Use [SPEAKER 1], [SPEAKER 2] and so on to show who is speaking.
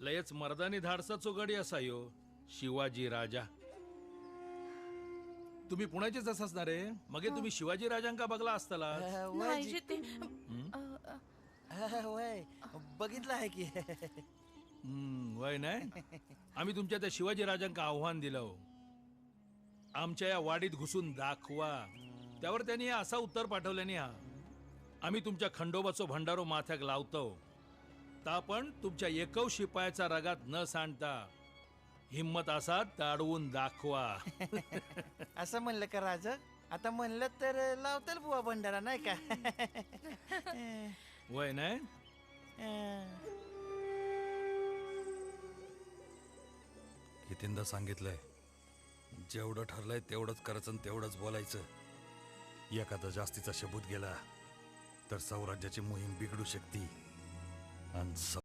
[SPEAKER 1] लयच मर्दानी धाडसाचो गडी असा यो शिवाजी राजा. तुम्ही पुण्याचेच असणार? रे मगे तुम्ही शिवाजी राजांका बघला असताला?
[SPEAKER 2] अ, वय
[SPEAKER 3] नाही
[SPEAKER 2] जी-
[SPEAKER 3] जे ते अ, अ,
[SPEAKER 2] अ, वय. बघितलं आहे की.
[SPEAKER 1] हम्म, वय नाही? आम्ही तुमच्या त्या शिवाजी राजांका आव्हान दिलं हो. आमच्या या वाडीत घुसून दाखवा. त्यावर त्यांनी असा उत्तर पाठवल्याने हा. आम्ही तुमच्या खंडोबाचो भंडारो माथ्याक लावतो. ता पण तुमच्या एकव शिपायाचा रगात न सांडता हिम्मत असा ताडवून दाखवा.
[SPEAKER 2] असं म्हणलं का राज? आता म्हणलं तर लावतील बुवा भंडारा नाही का?
[SPEAKER 1] वय नाही?
[SPEAKER 2] अ,
[SPEAKER 4] कितींदा सांगितलंय जेवढं ठरलंय तेवढंच करायचं आणि तेवढंच बोलायचं. एखादा जास्तीचा शबूत गेला तर सौराज्याची मोहीम बिघडू शकते. आणि